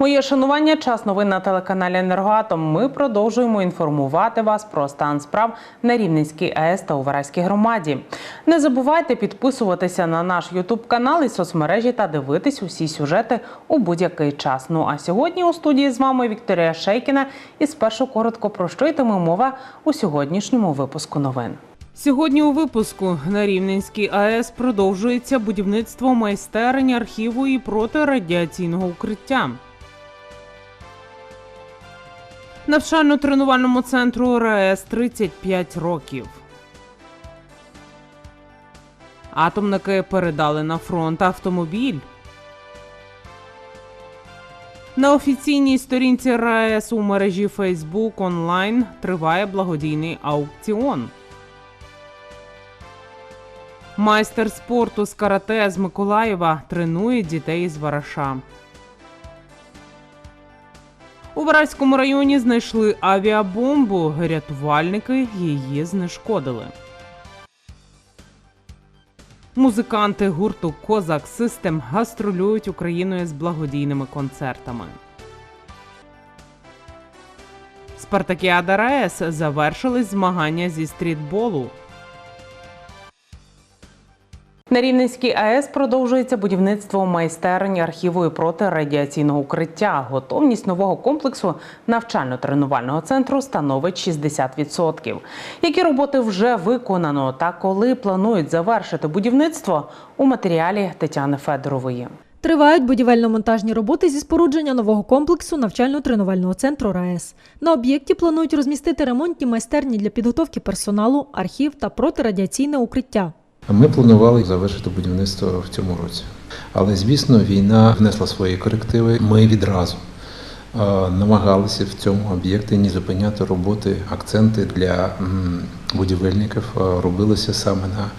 Моє шанування час новин на телеканалі Енергоатом. Ми продовжуємо інформувати вас про стан справ на Рівненській АЕС та у громаді. Не забувайте підписуватися на наш Ютуб канал і соцмережі та дивитись усі сюжети у будь-який час. Ну а сьогодні у студії з вами Вікторія Шейкіна. І спершу коротко про що йтиме мова у сьогоднішньому випуску новин. Сьогодні у випуску на Рівненській АЕС продовжується будівництво майстерень архіву і протирадіаційного укриття. Навчально-тренувальному центру РАЕС 35 років. Атомники передали на фронт автомобіль. На офіційній сторінці РАЕС у мережі Facebook онлайн триває благодійний аукціон. Майстер спорту з карате з Миколаєва тренує дітей з Вараша. У Вараському районі знайшли авіабомбу. Рятувальники її знешкодили. Музиканти гурту Козак Систем гастролюють Україною з благодійними концертами. Спартакіада РаЕС завершились змагання зі стрітболу. На Рівненській АЕС продовжується будівництво майстерень архіву і протирадіаційного укриття. Готовність нового комплексу навчально-тренувального центру становить 60%. Які роботи вже виконано та коли планують завершити будівництво у матеріалі Тетяни Федорової. Тривають будівельно-монтажні роботи зі спорудження нового комплексу навчально-тренувального центру РаЕС. На об'єкті планують розмістити ремонтні майстерні для підготовки персоналу, архів та протирадіаційне укриття. Ми планували завершити будівництво в цьому році. Але, звісно, війна внесла свої корективи. Ми відразу намагалися в цьому об'єкті не зупиняти роботи. Акценти для будівельників робилися саме на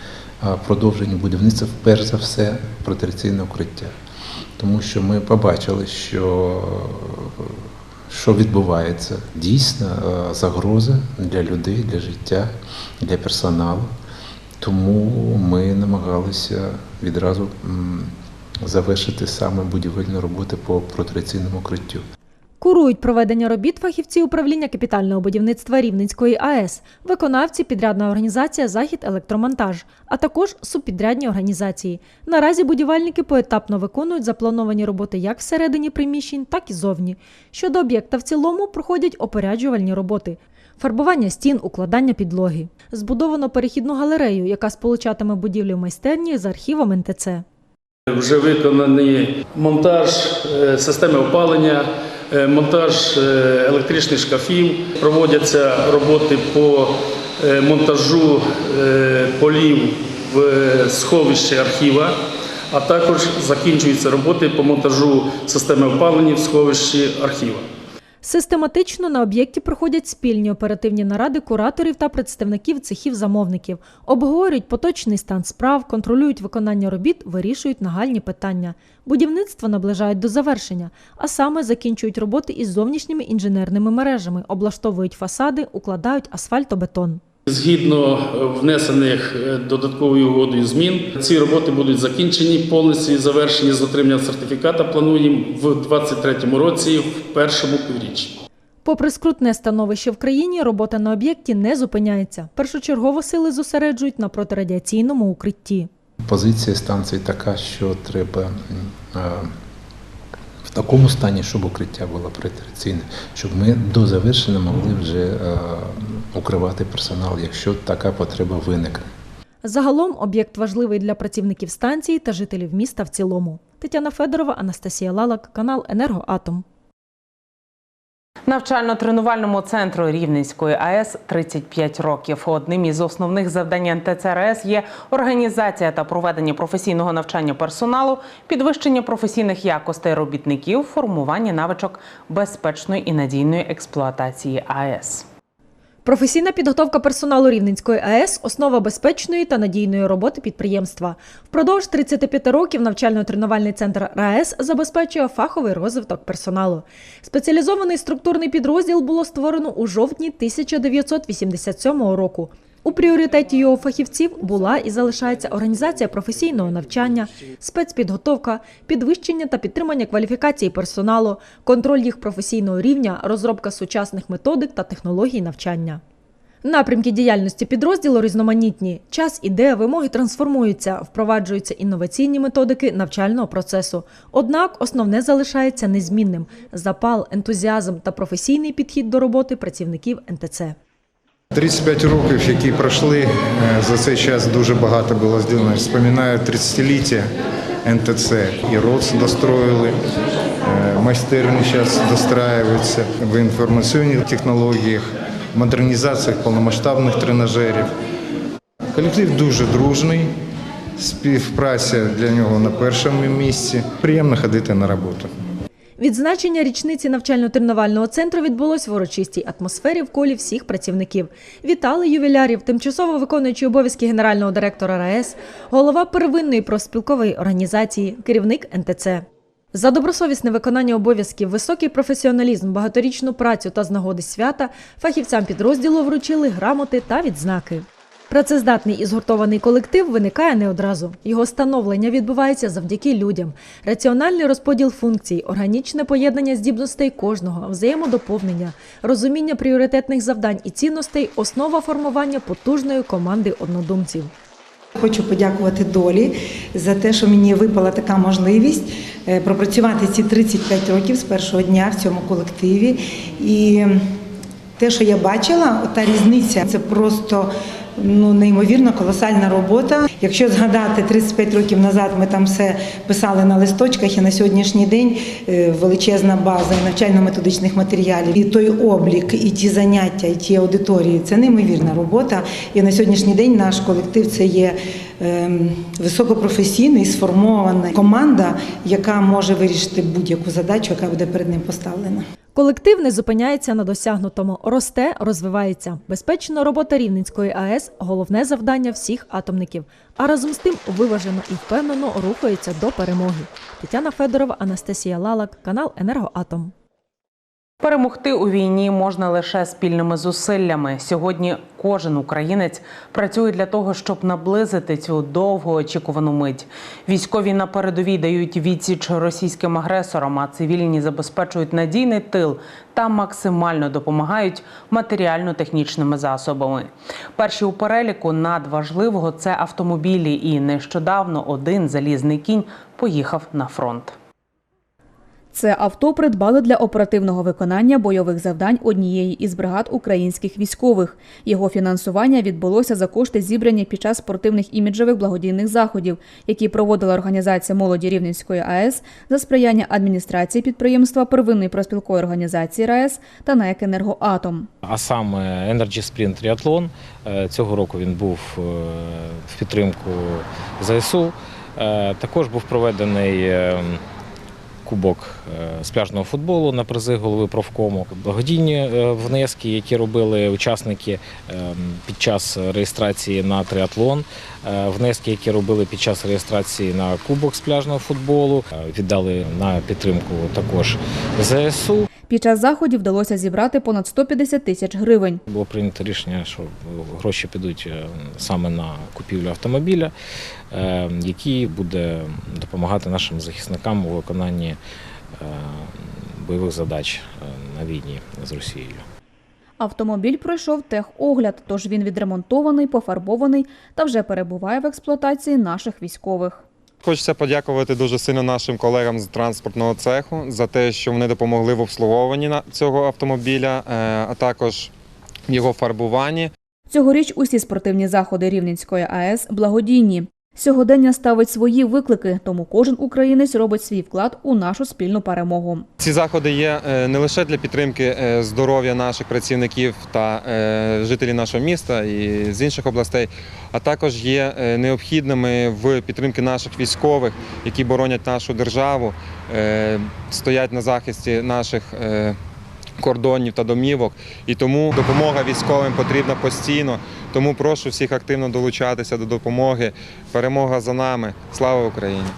продовженні будівництва, перш за все, протекційне укриття. Тому що ми побачили, що, що відбувається дійсно загроза для людей, для життя, для персоналу. Тому ми намагалися відразу завершити саме будівельні роботи по протекційному укриттю. Курують проведення робіт фахівці управління капітального будівництва Рівненської АЕС, виконавці, підрядна організація Захід Електромонтаж, а також субпідрядні організації. Наразі будівельники поетапно виконують заплановані роботи як всередині приміщень, так і зовні. Щодо об'єкта в цілому проходять опоряджувальні роботи. Фарбування стін, укладання підлоги. Збудовано перехідну галерею, яка сполучатиме будівлю майстерні з архівом НТЦ. Вже виконаний монтаж е, системи опалення, е, монтаж е, електричних шкафів. Проводяться роботи по монтажу полів в сховищі архіва, а також закінчуються роботи по монтажу системи опалення в сховищі архіва. Систематично на об'єкті проходять спільні оперативні наради кураторів та представників цехів замовників, обговорюють поточний стан справ, контролюють виконання робіт, вирішують нагальні питання. Будівництво наближають до завершення, а саме закінчують роботи із зовнішніми інженерними мережами, облаштовують фасади, укладають асфальтобетон. Згідно е, внесених е, додатковою угодою змін, ці роботи будуть закінчені повністю і завершені з отриманням сертифіката. Плануємо в 2023 році, в першому півріччі. Попри скрутне становище в країні, робота на об'єкті не зупиняється. Першочергово сили зосереджують на протирадіаційному укритті. Позиція станції така, що треба е, в такому стані, щоб укриття було протекційне, щоб ми до завершення могли вже укривати персонал, якщо така потреба виникне. Загалом об'єкт важливий для працівників станції та жителів міста в цілому. Тетяна Федорова, Анастасія Лалак, канал Енергоатом. Навчально-тренувальному центру Рівненської АЕС 35 років. Одним із основних завдань НТЦРС є організація та проведення професійного навчання персоналу, підвищення професійних якостей робітників, формування навичок безпечної і надійної експлуатації АЕС. Професійна підготовка персоналу Рівненської АЕС основа безпечної та надійної роботи підприємства. Впродовж 35 років навчально-тренувальний центр РаЕС забезпечує фаховий розвиток персоналу. Спеціалізований структурний підрозділ було створено у жовтні 1987 року. У пріоритеті його фахівців була і залишається організація професійного навчання, спецпідготовка, підвищення та підтримання кваліфікації персоналу, контроль їх професійного рівня, розробка сучасних методик та технологій навчання. Напрямки діяльності підрозділу різноманітні. Час іде, вимоги трансформуються, впроваджуються інноваційні методики навчального процесу. Однак основне залишається незмінним запал, ентузіазм та професійний підхід до роботи працівників НТЦ. 35 років, які пройшли, е, за цей час дуже багато було зроблено. Вспоминаю 30-ліття НТЦ. І РОЦ достроїли, е, майстерні зараз достраюються в інформаційних технологіях, модернізаціях повномасштабних тренажерів. Колектив дуже дружний, співпраця для нього на першому місці. Приємно ходити на роботу. Відзначення річниці навчально-тренувального центру відбулось в урочистій атмосфері в колі всіх працівників. Вітали ювілярів, тимчасово виконуючий обов'язки генерального директора РаЕС, голова первинної профспілкової організації, керівник НТЦ. За добросовісне виконання обов'язків, високий професіоналізм, багаторічну працю та з нагоди свята фахівцям підрозділу вручили грамоти та відзнаки. Працездатний і згуртований колектив виникає не одразу. Його становлення відбувається завдяки людям. Раціональний розподіл функцій, органічне поєднання здібностей кожного, взаємодоповнення, розуміння пріоритетних завдань і цінностей основа формування потужної команди однодумців. Хочу подякувати долі за те, що мені випала така можливість е, пропрацювати ці 35 років з першого дня в цьому колективі. І те, що я бачила, та різниця це просто ну неймовірно колосальна робота. Якщо згадати 35 років назад, ми там все писали на листочках, і на сьогоднішній день е, величезна база навчально-методичних матеріалів, і той облік, і ті заняття, і ті аудиторії це неймовірна робота. І на сьогоднішній день наш колектив це є ем, високопрофесійний, сформована команда, яка може вирішити будь-яку задачу, яка буде перед ним поставлена. Колектив не зупиняється на досягнутому, росте, розвивається. Безпечна робота Рівненської АЕС головне завдання всіх атомників. А разом з тим виважено і впевнено рухається до перемоги. Тетяна Федорова, Анастасія Лалак, канал Енергоатом. Перемогти у війні можна лише спільними зусиллями. Сьогодні кожен українець працює для того, щоб наблизити цю довгоочікувану мить. Військові на передовій дають відсіч російським агресорам, а цивільні забезпечують надійний тил та максимально допомагають матеріально-технічними засобами. Перші у переліку надважливого це автомобілі, і нещодавно один залізний кінь поїхав на фронт. Це авто придбали для оперативного виконання бойових завдань однієї із бригад українських військових. Його фінансування відбулося за кошти, зібрані під час спортивних іміджевих благодійних заходів, які проводила організація молоді Рівненської АЕС за сприяння адміністрації підприємства первинної проспілкової організації РаЕС та НАЕК «Енергоатом». А саме Energy Sprint Triathlon. Е, Цього року він був е, в підтримку ЗСУ. Е, Також був проведений е, кубок спляжного з пляжного футболу на призи голови профкому. Благодійні е, внески, які робили учасники е, під час реєстрації на триатлон, е, внески, які робили під час реєстрації на кубок з пляжного футболу, е, віддали на підтримку також ЗСУ. Під час заходів вдалося зібрати понад 150 тисяч гривень. Було прийнято рішення, що гроші підуть е, саме на купівлю автомобіля, е, який буде допомагати нашим захисникам у виконанні е, бойових задач на війні з Росією. Автомобіль пройшов техогляд, тож він відремонтований, пофарбований та вже перебуває в експлуатації наших військових. Хочеться подякувати дуже сильно нашим колегам з транспортного цеху за те, що вони допомогли в обслуговуванні цього автомобіля, е, а також його фарбуванні. Цьогоріч усі спортивні заходи Рівненської АЕС благодійні. Сьогодення ставить свої виклики, тому кожен українець робить свій вклад у нашу спільну перемогу. Ці заходи є е, не лише для підтримки е, здоров'я наших працівників та е, жителів нашого міста і з інших областей, а також є необхідними в підтримки наших військових, які боронять нашу державу, стоять на захисті наших. Кордонів та домівок, і тому допомога військовим потрібна постійно. Тому прошу всіх активно долучатися до допомоги. Перемога за нами. Слава Україні!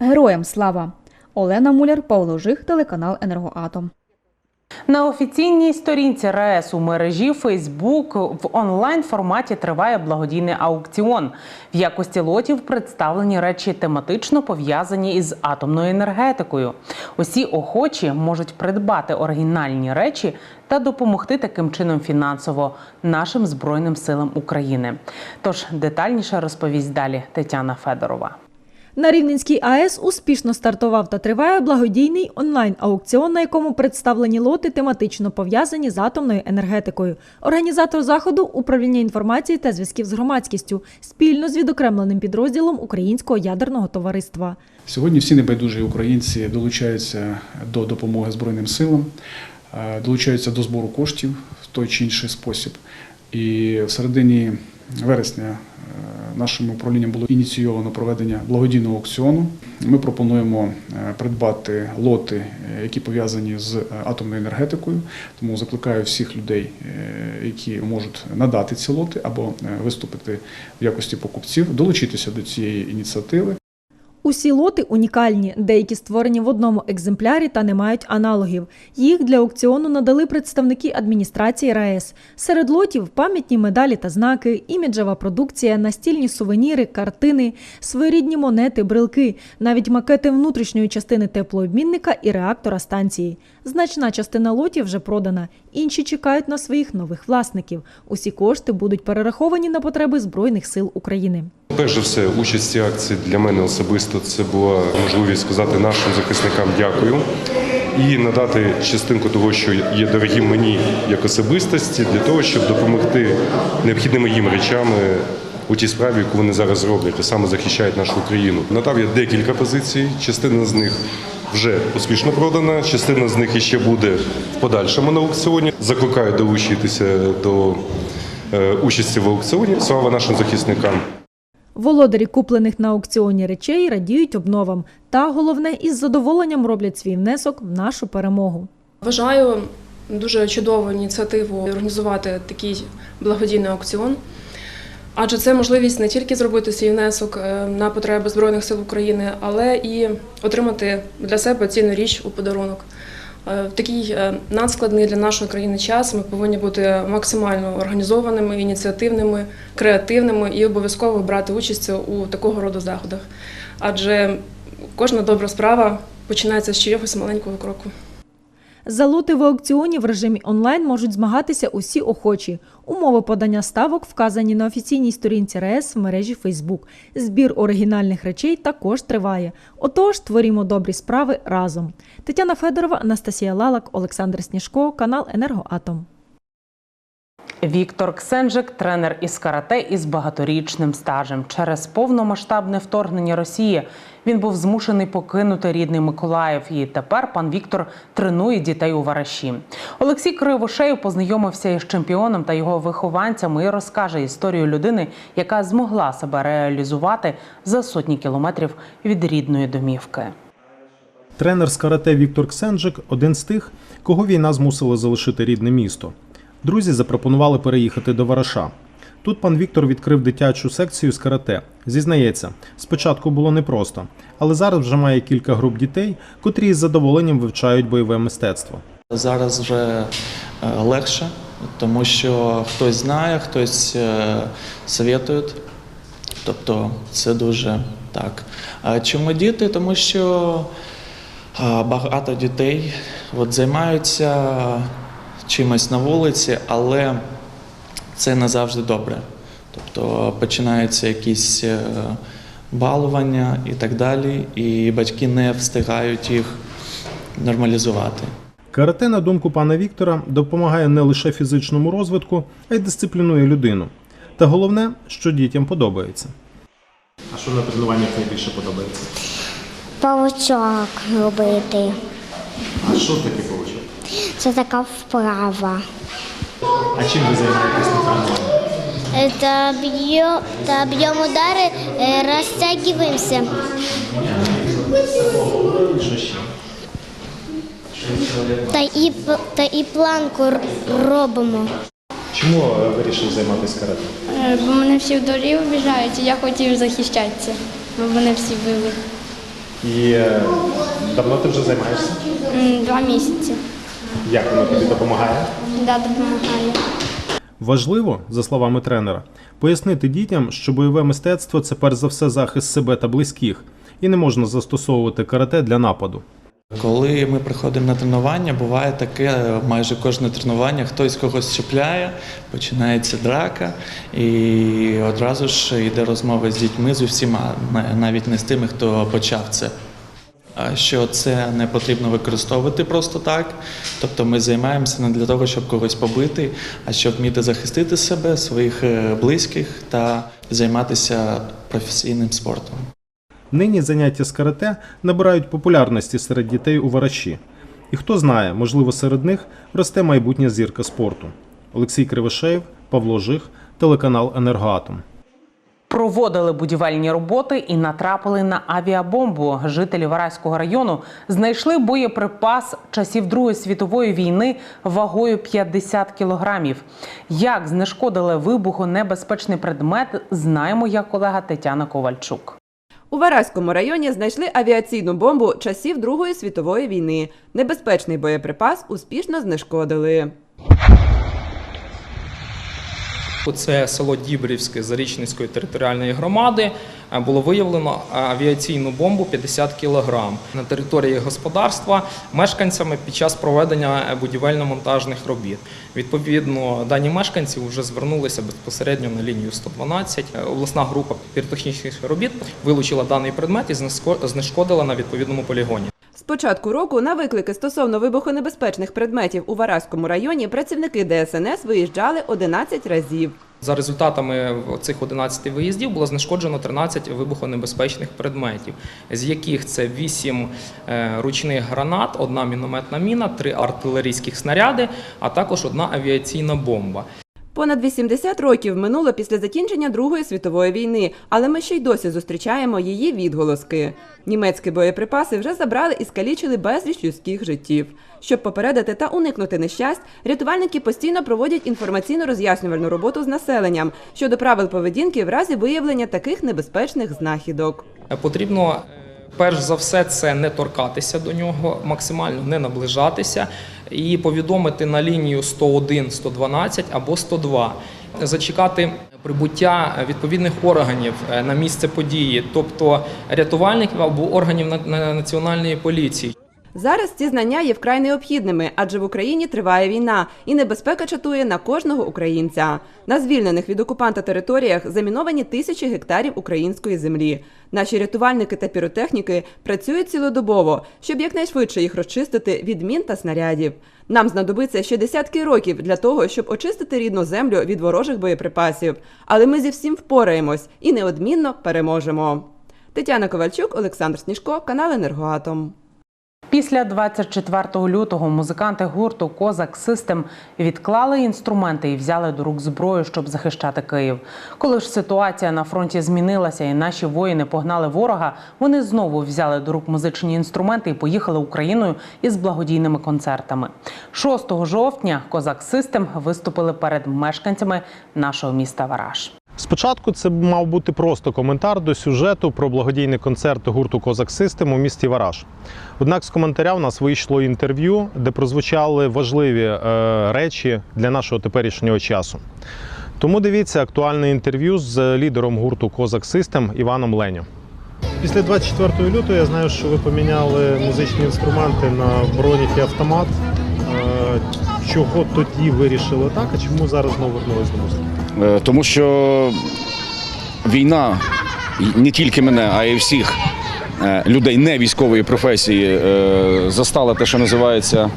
Героям слава! Олена Муляр, Павло Жих, телеканал Енергоатом. На офіційній сторінці РаЕС у мережі Фейсбук в онлайн форматі триває благодійний аукціон. В якості лотів представлені речі тематично пов'язані із атомною енергетикою. Усі охочі можуть придбати оригінальні речі та допомогти таким чином фінансово нашим збройним силам України. Тож детальніше розповість далі Тетяна Федорова. На Рівненській АЕС успішно стартував та триває благодійний онлайн-аукціон, на якому представлені лоти тематично пов'язані з атомною енергетикою. Організатор заходу управління інформації та зв'язків з громадськістю спільно з відокремленим підрозділом Українського ядерного товариства. Сьогодні всі небайдужі українці долучаються до допомоги Збройним силам, е, долучаються до збору коштів в той чи інший спосіб. І в середині вересня е, нашим управлінням було ініційовано проведення благодійного аукціону. Ми пропонуємо е, придбати лоти, е, які пов'язані з атомною енергетикою. Тому закликаю всіх людей, які можуть надати ці лоти або виступити в якості покупців, долучитися до цієї ініціативи. Усі лоти унікальні, деякі створені в одному екземплярі та не мають аналогів. Їх для аукціону надали представники адміністрації РаЕС. Серед лотів пам'ятні медалі та знаки, іміджева продукція, настільні сувеніри, картини, своєрідні монети, брелки, навіть макети внутрішньої частини теплообмінника і реактора станції. Значна частина лотів вже продана, інші чекають на своїх нових власників. Усі кошти будуть перераховані на потреби Збройних сил України. Перш за все, участь в акції для мене особисто це була можливість сказати нашим захисникам дякую і надати частинку того, що є дорогим мені як особистості, для того, щоб допомогти необхідними їм речами у тій справі, яку вони зараз роблять, а саме захищають нашу Україну. Надав я декілька позицій. Частина з них вже успішно продана, частина з них іще буде в подальшому на аукціоні. Закликаю долучитися до е, участі в аукціоні. Слава нашим захисникам. Володарі куплених на аукціоні речей радіють обновам та головне із задоволенням роблять свій внесок в нашу перемогу. Вважаю дуже чудову ініціативу організувати такий благодійний аукціон, адже це можливість не тільки зробити свій внесок е, на потреби Збройних сил України, але і отримати для себе цінну річ у подарунок. Е, В такий е, надскладний для нашої країни час ми повинні бути максимально організованими, ініціативними, креативними і обов'язково брати участь у такого роду заходах. Адже кожна добра справа починається з чогось маленького кроку. За лоти в аукціоні в режимі онлайн можуть змагатися усі охочі. Умови подання ставок вказані на офіційній сторінці РЕС в мережі Фейсбук. Збір оригінальних речей також триває. Отож, творімо добрі справи разом. Тетяна Федорова, Анастасія Лалак, Олександр Сніжко, канал Енергоатом. Віктор Ксенжик, тренер із карате із багаторічним стажем. Через повномасштабне вторгнення Росії він був змушений покинути рідний Миколаїв. І тепер пан Віктор тренує дітей у вараші. Олексій Кривошеєв познайомився із чемпіоном та його вихованцями і розкаже історію людини, яка змогла себе реалізувати за сотні кілометрів від рідної домівки. Тренер з карате Віктор Ксенджик один з тих, кого війна змусила залишити рідне місто. Друзі запропонували переїхати до Вараша. Тут пан Віктор відкрив дитячу секцію з карате. Зізнається, спочатку було непросто, але зараз вже має кілька груп дітей, котрі із задоволенням вивчають бойове мистецтво. Зараз вже е, легше, тому що хтось знає, хтось е, советує. Тобто це дуже так. Чому діти? Тому що багато дітей от, займаються чимось на вулиці, але це не завжди добре. Тобто починаються якісь е, балування і так далі, і батьки не встигають їх нормалізувати. Карате, на думку пана Віктора, допомагає не лише фізичному розвитку, а й дисциплінує людину. Та головне, що дітям подобається. А що на тренуваннях найбільше подобається? Павучок робити. А що таке получив? Це така вправа. А чим ви займаєтесь на тренуванні? Та б'ємо та б'ємо удари, е, розтягуємося. Що ще? Та і, та і планку робимо. Чому е, вирішив займатися карате? Е, Бо мене всі в дворі обіжають, і я хотів захищатися, бо мене всі били. І давно ти вже займаєшся? Два місяці. Як воно тобі допомагає? Да, допомагає. Важливо, за словами тренера, пояснити дітям, що бойове мистецтво це перш за все захист себе та близьких, і не можна застосовувати карате для нападу. Коли ми приходимо на тренування, буває таке, майже кожне тренування хтось когось чіпляє, починається драка, і одразу ж йде розмова з дітьми з усіма, навіть не з тими, хто почав це. Що це не потрібно використовувати просто так. Тобто ми займаємося не для того, щоб когось побити, а щоб вміти захистити себе, своїх е, близьких та займатися професійним спортом. Нині заняття з карате набирають популярності серед дітей у вараші. І хто знає, можливо, серед них росте майбутня зірка спорту. Олексій Кривошеєв, Павло Жих, телеканал Енергоатом. Проводили будівельні роботи і натрапили на авіабомбу. Жителі Вараського району знайшли боєприпас часів Другої світової війни вагою 50 кілограмів. Як знешкодили вибухонебезпечний предмет, знає моя колега Тетяна Ковальчук. У Вараському районі знайшли авіаційну бомбу часів Другої світової війни. Небезпечний боєприпас успішно знешкодили. Це село Дібрівське Зарічницької територіальної громади. Е, Було виявлено авіаційну бомбу 50 кг на території господарства мешканцями під час проведення будівельно-монтажних робіт. Відповідно, дані мешканці вже звернулися безпосередньо на лінію 112. Е, Обласна група піротехнічних робіт вилучила даний предмет і знешкодила на відповідному полігоні. З початку року на виклики стосовно вибухонебезпечних предметів у Вараському районі працівники ДСНС виїжджали 11 разів. За результатами цих 11 виїздів було знешкоджено 13 вибухонебезпечних предметів, з яких це 8 е, ручних гранат, одна мінометна міна, 3 артилерійських снаряди, а також одна авіаційна бомба. Понад 80 років минуло після закінчення Другої світової війни, але ми ще й досі зустрічаємо її відголоски. Німецькі боєприпаси вже забрали і скалічили безліч людських життів. Щоб попередити та уникнути нещасть, рятувальники постійно проводять інформаційно-роз'яснювальну роботу з населенням щодо правил поведінки в разі виявлення таких небезпечних знахідок. Е, Потрібно е, перш за все це не торкатися до нього, максимально не наближатися і повідомити на лінію 101, 112 або 102. Зачекати прибуття відповідних органів е, на місце події, тобто рятувальників або органів на- на- національної поліції. Зараз ці знання є вкрай необхідними, адже в Україні триває війна, і небезпека чатує на кожного українця. На звільнених від окупанта територіях заміновані тисячі гектарів української землі. Наші рятувальники та піротехніки працюють цілодобово, щоб якнайшвидше їх розчистити від мін та снарядів. Нам знадобиться ще десятки років для того, щоб очистити рідну землю від ворожих боєприпасів. Але ми зі всім впораємось і неодмінно переможемо. Тетяна Ковальчук, Олександр Сніжко, канал Енергоатом. Після 24 лютого музиканти гурту Козак Систем відклали інструменти і взяли до рук зброю, щоб захищати Київ. Коли ж ситуація на фронті змінилася і наші воїни погнали ворога, вони знову взяли до рук музичні інструменти і поїхали Україною із благодійними концертами. 6 жовтня Козак Систем виступили перед мешканцями нашого міста Вараш. Спочатку це мав бути просто коментар до сюжету про благодійний концерт гурту Козак Систем у місті Вараж. Однак з коментаря в нас вийшло інтерв'ю, де прозвучали важливі е, речі для нашого теперішнього часу. Тому дивіться актуальне інтерв'ю з лідером гурту Козак Систем Іваном Леню. Після 24 лютого я знаю, що ви поміняли музичні інструменти на бронік і автомат. Е, Чого тоді вирішили так, а чому зараз знову вернулись до музики? Е, Тому що війна не тільки мене, а й всіх е, людей не військової професії е, застала те, що називається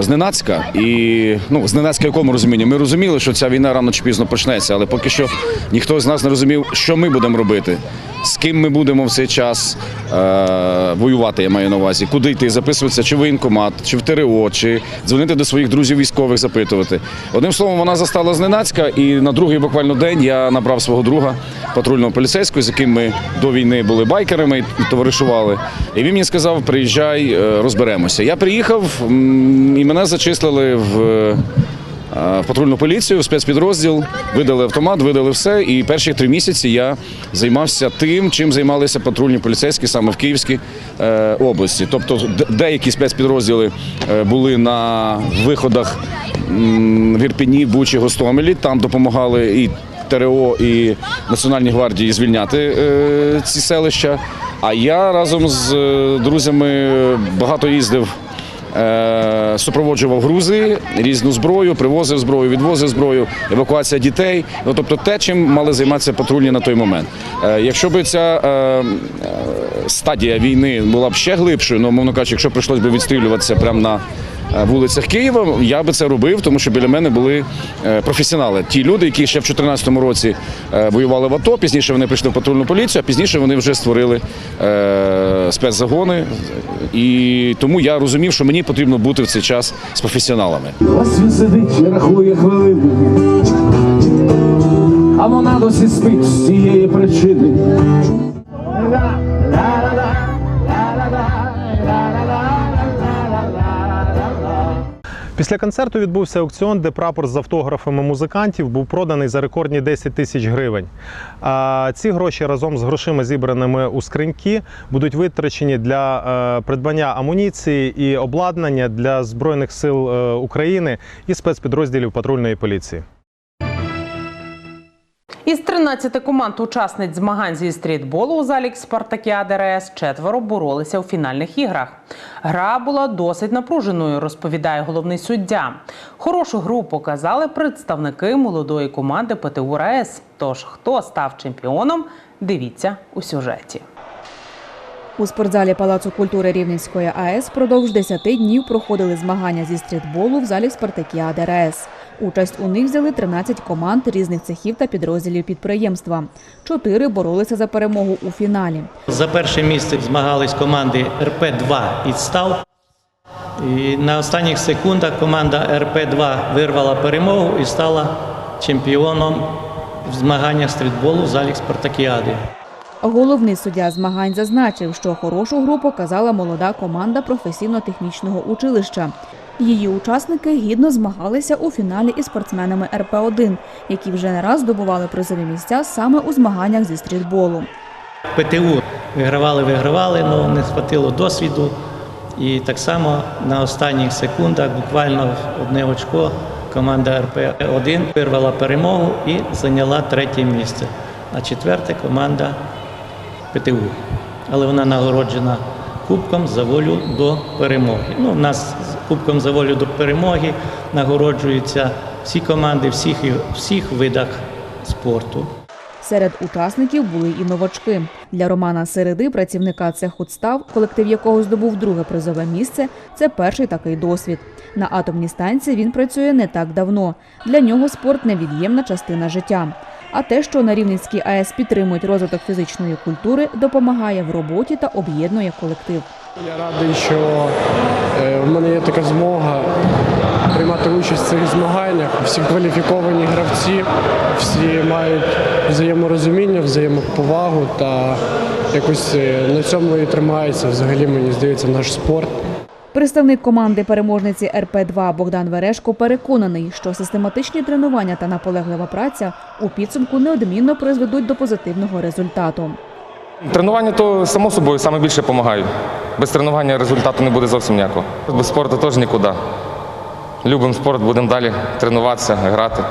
зненацька. І ну, зненацька в якому розумінні? Ми розуміли, що ця війна рано чи пізно почнеться, але поки що ніхто з нас не розумів, що ми будемо робити. З ким ми будемо в цей час е, воювати, я маю на увазі, куди йти, записуватися чи в воєнкомат, чи в ТРО, чи дзвонити до своїх друзів військових, запитувати. Одним словом, вона застала зненацька, і на другий буквально день я набрав свого друга патрульного поліцейського, з яким ми до війни були байкерами і товаришували. І він мені сказав: приїжджай, е, розберемося. Я приїхав і мене зачислили в. в патрульну поліцію, в спецпідрозділ, видали автомат, видали все. І перші три місяці я займався тим, чим займалися патрульні поліцейські саме в Київській е, області. Тобто деякі спецпідрозділи е, були на виходах в Ірпіні, Бучі, Гостомелі. Там допомагали і ТРО, і Національній гвардії звільняти е, ці селища. А я разом з е, друзями багато їздив. Е, Супроводжував грузи, різну зброю, привозив зброю, відвозив зброю, евакуація дітей. Ну тобто те, чим мали займатися патрульні на той момент. Якщо б ця стадія війни була б ще глибшою, ну мовно кажучи, якщо прийшлось би відстрілюватися прямо на вулицях Києва, я би це робив, тому що біля мене були е, професіонали. Ті люди, які ще в 2014 році е, воювали в АТО, пізніше вони прийшли в патрульну поліцію, а пізніше вони вже створили е, спецзагони. І тому я розумів, що мені потрібно бути в цей час з професіоналами. Ось він сидить і рахує хвилини, а вона досі спить з цієї причини. Після концерту відбувся аукціон, де прапор з автографами музикантів був проданий за рекордні 10 тисяч гривень. А ці гроші разом з грошима, зібраними у скриньки, будуть витрачені для е, придбання амуніції і обладнання для Збройних сил е, України і спецпідрозділів патрульної поліції. Із 13 команд учасниць змагань зі стрітболу у залі Спартакіади РС четверо боролися у фінальних іграх. Гра була досить напруженою, розповідає головний суддя. Хорошу гру показали представники молодої команди ПТУ РС. Тож хто став чемпіоном, дивіться у сюжеті. У спортзалі Палацу культури Рівненської АЕС продовж 10 днів проходили змагання зі стрітболу в залі Спартакіади РС. Участь у них взяли 13 команд різних цехів та підрозділів підприємства. Чотири боролися за перемогу у фіналі. За перше місце змагались команди РП-2 «Підстав». І на останніх секундах команда РП-2 вирвала перемогу і стала чемпіоном в змаганнях стрітболу в залі Спартакіади. Головний суддя змагань зазначив, що хорошу гру показала молода команда професійно-технічного училища. Її учасники гідно змагалися у фіналі із спортсменами РП-1, які вже не раз здобували призові місця саме у змаганнях зі стрітболу. ПТУ вигравали, вигравали, але не схватило досвіду. І так само на останніх секундах, буквально в одне очко, команда РП-1 вирвала перемогу і зайняла третє місце. А четверте команда ПТУ. Але вона нагороджена кубком за волю до перемоги. Ну, у нас кубком за волю до перемоги нагороджуються всі команди всіх, всіх видах спорту. Серед учасників були і новачки. Для Романа Середи, працівника цеху «Став», колектив якого здобув друге призове місце, це перший такий досвід. На атомній станції він працює не так давно. Для нього спорт невід'ємна частина життя. А те, що на Рівненській АЕС підтримують розвиток фізичної культури, допомагає в роботі та об'єднує колектив. Я радий, що е, в мене є така змога приймати участь в цих змаганнях. Всі кваліфіковані гравці, всі мають взаєморозуміння, взаємоповагу та якось е, на цьому і тримається взагалі, мені здається, наш спорт. Представник команди переможниці РП-2 Богдан Верешко переконаний, що систематичні тренування та наполеглива праця у підсумку неодмінно призведуть до позитивного результату. Тренування то само собою саме більше допомагають. Без тренування результату не буде зовсім ніякого. Без спорту теж нікуди. Любимо спорт, будемо далі тренуватися, грати,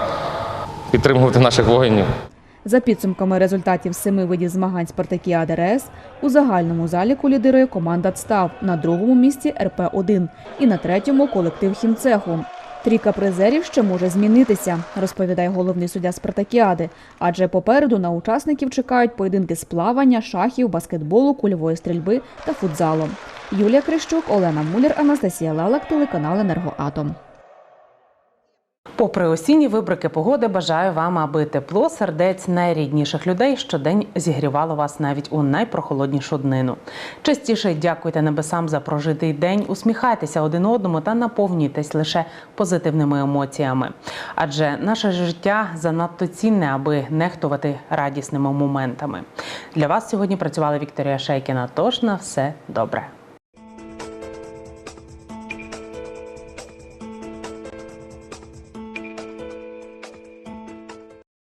підтримувати наших воїнів. За підсумками результатів семи видів змагань Спартакіади РС у загальному заліку лідирує команда «Цстав», на другому місці РП-1 і на третьому колектив хімцеху. Трійка призерів ще може змінитися, розповідає головний суддя Спартакіади. Адже попереду на учасників чекають поєдинки з плавання, шахів, баскетболу, кульової стрільби та футзалу. Юлія Крищук, Олена Муляр, Анастасія Лалак, телеканал Енергоатом. Попри осінні вибрики погоди, бажаю вам, аби тепло сердець найрідніших людей щодень зігрівало вас навіть у найпрохолоднішу днину. Частіше дякуйте небесам за прожитий день, усміхайтеся один одному та наповнюйтесь лише позитивними емоціями. Адже наше життя занадто цінне, аби нехтувати радісними моментами. Для вас сьогодні працювала Вікторія Шейкіна. Тож на все добре.